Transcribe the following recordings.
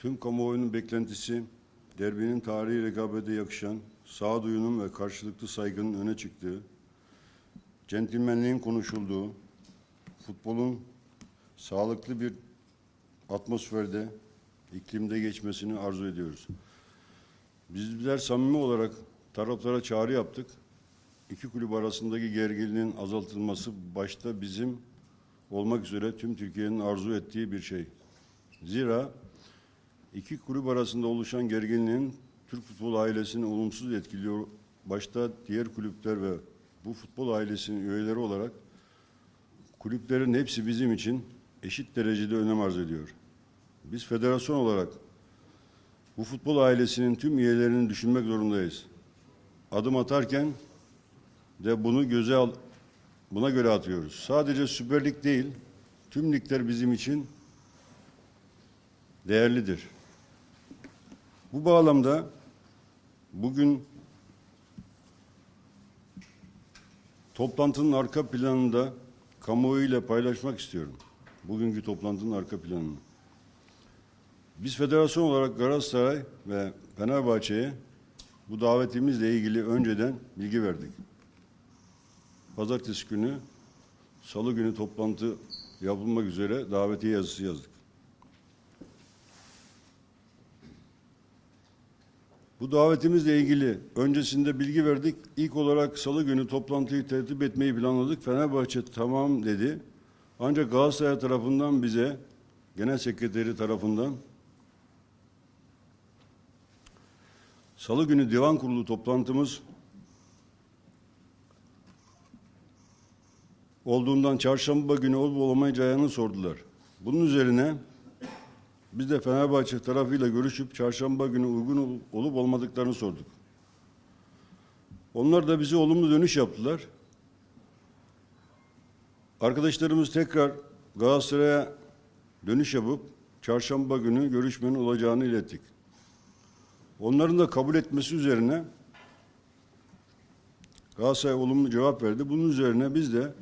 Tüm kamuoyunun beklentisi, derbinin tarihi rekabete yakışan, sağduyunun ve karşılıklı saygının öne çıktığı, centilmenliğin konuşulduğu, futbolun sağlıklı bir atmosferde, iklimde geçmesini arzu ediyoruz. Bizler samimi olarak taraflara çağrı yaptık. İki kulüp arasındaki gerginliğin azaltılması başta bizim olmak üzere tüm Türkiye'nin arzu ettiği bir şey. Zira iki kulüp arasında oluşan gerginliğin Türk futbol ailesini olumsuz etkiliyor. Başta diğer kulüpler ve bu futbol ailesinin üyeleri olarak kulüplerin hepsi bizim için eşit derecede önem arz ediyor. Biz federasyon olarak bu futbol ailesinin tüm üyelerini düşünmek zorundayız. Adım atarken de bunu göze al, buna göre atıyoruz. Sadece Süper Lig değil, tüm ligler bizim için değerlidir. Bu bağlamda bugün toplantının arka planında kamuoyuyla paylaşmak istiyorum. Bugünkü toplantının arka planını. Biz federasyon olarak Galatasaray ve Fenerbahçe'ye bu davetimizle ilgili önceden bilgi verdik. Pazartesi günü, salı günü toplantı yapılmak üzere davetiye yazısı yazdık. Bu davetimizle ilgili öncesinde bilgi verdik. İlk olarak salı günü toplantıyı tertip etmeyi planladık. Fenerbahçe tamam dedi. Ancak Galatasaray tarafından bize, genel sekreteri tarafından Salı günü divan kurulu toplantımız olduğundan çarşamba günü olup olamayacağını sordular. Bunun üzerine biz de Fenerbahçe tarafıyla görüşüp çarşamba günü uygun olup olmadıklarını sorduk. Onlar da bize olumlu dönüş yaptılar. Arkadaşlarımız tekrar Galatasaray'a dönüş yapıp çarşamba günü görüşmenin olacağını ilettik. Onların da kabul etmesi üzerine Galatasaray olumlu cevap verdi. Bunun üzerine biz de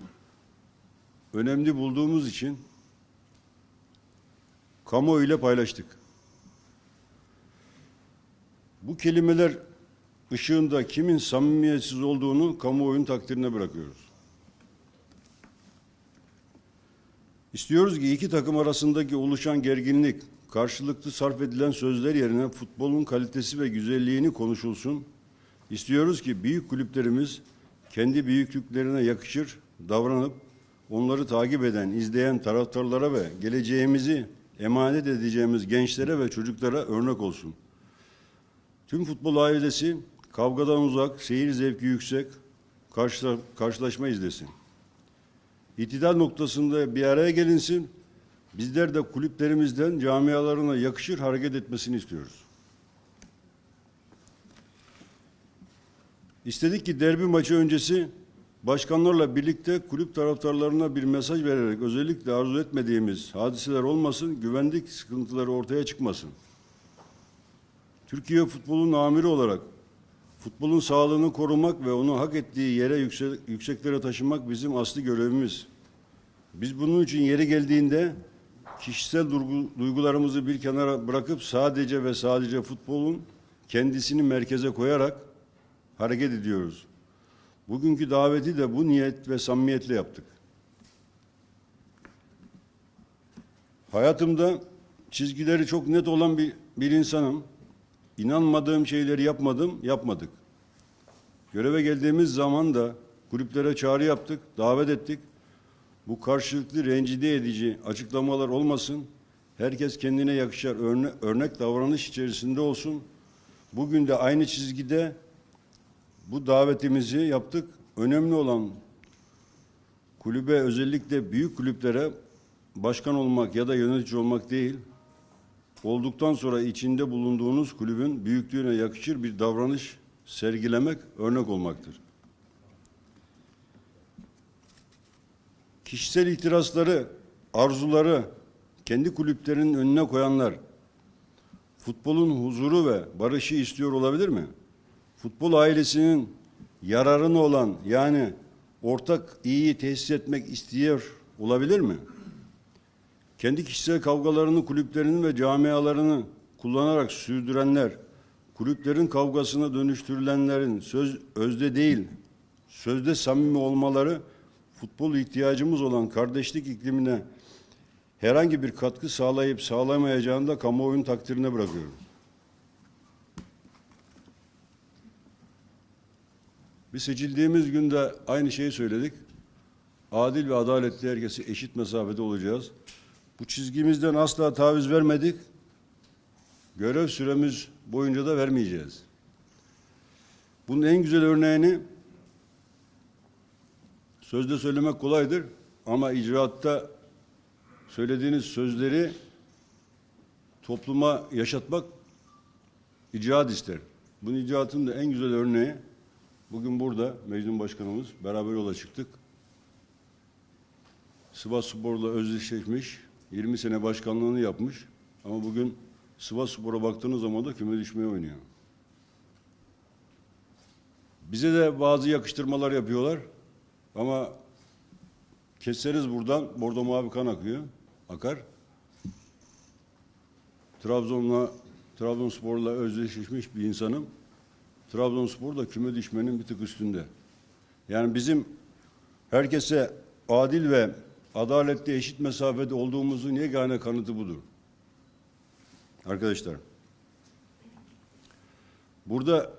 önemli bulduğumuz için kamuoyu ile paylaştık. Bu kelimeler ışığında kimin samimiyetsiz olduğunu kamuoyunun takdirine bırakıyoruz. İstiyoruz ki iki takım arasındaki oluşan gerginlik, karşılıklı sarf edilen sözler yerine futbolun kalitesi ve güzelliğini konuşulsun. İstiyoruz ki büyük kulüplerimiz kendi büyüklüklerine yakışır davranıp onları takip eden, izleyen taraftarlara ve geleceğimizi emanet edeceğimiz gençlere ve çocuklara örnek olsun. Tüm futbol ailesi kavgadan uzak, seyir zevki yüksek, karşıla, karşılaşma izlesin. İtidal noktasında bir araya gelinsin, Bizler de kulüplerimizden camialarına yakışır hareket etmesini istiyoruz. İstedik ki derbi maçı öncesi başkanlarla birlikte kulüp taraftarlarına bir mesaj vererek özellikle arzu etmediğimiz hadiseler olmasın, güvenlik sıkıntıları ortaya çıkmasın. Türkiye futbolun amiri olarak futbolun sağlığını korumak ve onu hak ettiği yere yüksek, yükseklere taşımak bizim asli görevimiz. Biz bunun için yeri geldiğinde kişisel duygu, duygularımızı bir kenara bırakıp sadece ve sadece futbolun kendisini merkeze koyarak hareket ediyoruz. Bugünkü daveti de bu niyet ve samimiyetle yaptık. Hayatımda çizgileri çok net olan bir, bir insanım. İnanmadığım şeyleri yapmadım, yapmadık. Göreve geldiğimiz zaman da kulüplere çağrı yaptık, davet ettik. Bu karşılıklı rencide edici açıklamalar olmasın. Herkes kendine yakışar örne örnek davranış içerisinde olsun. Bugün de aynı çizgide bu davetimizi yaptık. Önemli olan kulübe özellikle büyük kulüplere başkan olmak ya da yönetici olmak değil, olduktan sonra içinde bulunduğunuz kulübün büyüklüğüne yakışır bir davranış sergilemek örnek olmaktır. kişisel itirazları, arzuları kendi kulüplerinin önüne koyanlar futbolun huzuru ve barışı istiyor olabilir mi? Futbol ailesinin yararını olan yani ortak iyiyi tesis etmek istiyor olabilir mi? Kendi kişisel kavgalarını kulüplerinin ve camialarını kullanarak sürdürenler, kulüplerin kavgasına dönüştürülenlerin söz özde değil, sözde samimi olmaları futbol ihtiyacımız olan kardeşlik iklimine herhangi bir katkı sağlayıp sağlamayacağını da kamuoyunun takdirine bırakıyorum. Biz seçildiğimiz günde aynı şeyi söyledik. Adil ve adaletli herkese eşit mesafede olacağız. Bu çizgimizden asla taviz vermedik. Görev süremiz boyunca da vermeyeceğiz. Bunun en güzel örneğini sözde söylemek kolaydır ama icraatta söylediğiniz sözleri topluma yaşatmak icraat ister. Bunun icraatın da en güzel örneği bugün burada Mecnun Başkanımız beraber yola çıktık. Sivas Spor'la özdeşleşmiş, 20 sene başkanlığını yapmış ama bugün Sivas Spor'a baktığınız zaman da küme düşmeye oynuyor. Bize de bazı yakıştırmalar yapıyorlar ama kesseniz buradan bordo mavi kan akıyor, akar. Trabzon'la, Trabzonspor'la özdeşleşmiş bir insanım. Trabzonspor da küme düşmenin bir tık üstünde. Yani bizim herkese adil ve adaletli eşit mesafede olduğumuzun yegane kanıtı budur. Arkadaşlar, burada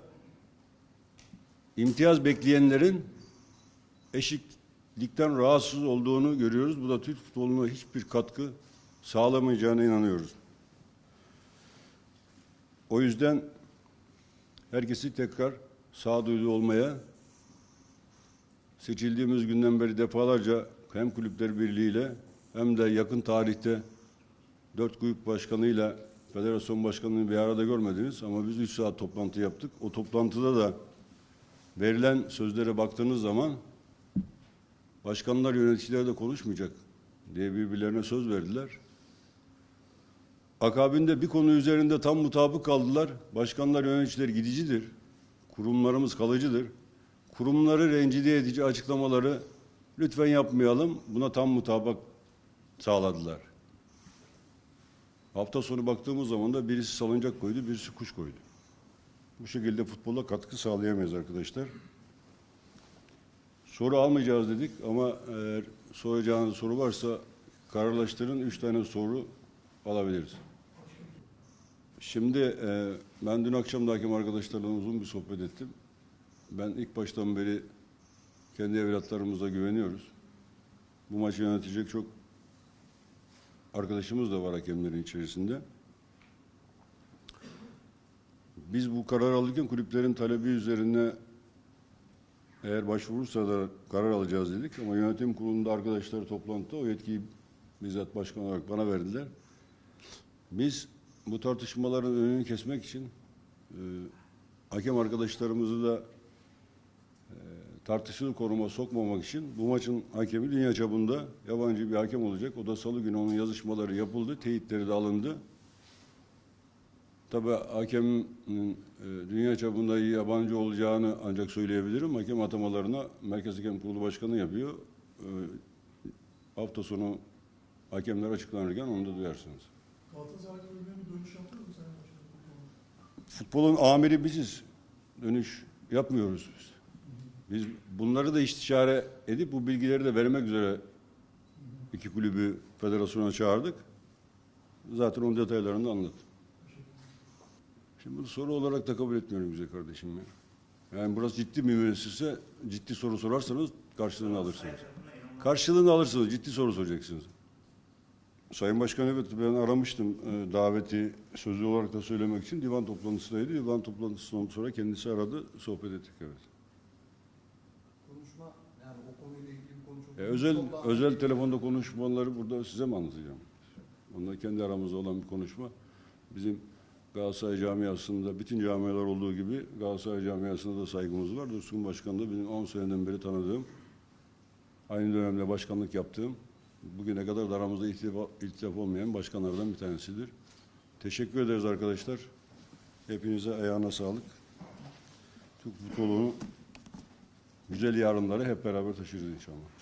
imtiyaz bekleyenlerin eşitlikten rahatsız olduğunu görüyoruz. Bu da Türk futboluna hiçbir katkı sağlamayacağına inanıyoruz. O yüzden herkesi tekrar sağduyulu olmaya seçildiğimiz günden beri defalarca hem Kulüpler Birliği'yle hem de yakın tarihte dört kulüp başkanıyla federasyon başkanını bir arada görmediniz ama biz üç saat toplantı yaptık. O toplantıda da verilen sözlere baktığınız zaman başkanlar yöneticiler de konuşmayacak diye birbirlerine söz verdiler. Akabinde bir konu üzerinde tam mutabık kaldılar. Başkanlar yöneticiler gidicidir. Kurumlarımız kalıcıdır. Kurumları rencide edici açıklamaları lütfen yapmayalım. Buna tam mutabak sağladılar. Hafta sonu baktığımız zaman da birisi salıncak koydu, birisi kuş koydu. Bu şekilde futbola katkı sağlayamayız arkadaşlar. Soru almayacağız dedik ama eğer soracağınız soru varsa kararlaştırın. Üç tane soru alabiliriz. Şimdi e, ben dün akşam da arkadaşlarla uzun bir sohbet ettim. Ben ilk baştan beri kendi evlatlarımıza güveniyoruz. Bu maçı yönetecek çok arkadaşımız da var hakemlerin içerisinde. Biz bu karar alırken kulüplerin talebi üzerine eğer başvurursa da karar alacağız dedik ama yönetim kurulunda arkadaşlar toplantıda o yetkiyi bizzat başkan olarak bana verdiler. Biz bu tartışmaların önünü kesmek için e, hakem arkadaşlarımızı da e, tartışılı koruma sokmamak için bu maçın hakemi dünya çapında yabancı bir hakem olacak. O da salı günü onun yazışmaları yapıldı, teyitleri de alındı. Tabii hakemin e, dünya çapında yabancı olacağını ancak söyleyebilirim. Hakem atamalarına Merkez Hakem Kurulu Başkanı yapıyor. E, hafta sonu hakemler açıklanırken onu da duyarsınız. Galatasaray Kulübü'ne bir dönüş yaptınız mı Sayın Başkanım? Futbolun amiri biziz. Dönüş yapmıyoruz biz. Biz bunları da istişare edip bu bilgileri de vermek üzere iki kulübü federasyona çağırdık. Zaten onun detaylarını da anlattım. Şimdi bunu soru olarak da kabul etmiyorum güzel kardeşim ya. Yani burası ciddi bir müessese, ciddi soru sorarsanız karşılığını alırsınız. Karşılığını alırsınız, ciddi soru soracaksınız. Sayın Başkan evet ben aramıştım e, daveti sözlü olarak da söylemek için divan toplantısındaydı. Divan toplantısından sonra kendisi aradı, sohbet ettik evet. Konuşma yani o konuyla ilgili bir konu çok... E, özel özel telefonda konuşmaları burada size mi anlatacağım? Onlar kendi aramızda olan bir konuşma. Bizim Galatasaray camiasında bütün camialar olduğu gibi Galatasaray camiasında da saygımız var. Dursun Başkan da benim 10 seneden beri tanıdığım, aynı dönemde başkanlık yaptığım, bugüne kadar da aramızda iltifat, iltifat olmayan başkanlardan bir tanesidir. Teşekkür ederiz arkadaşlar. Hepinize ayağına sağlık. Türk futbolunu güzel yarınları hep beraber taşırız inşallah.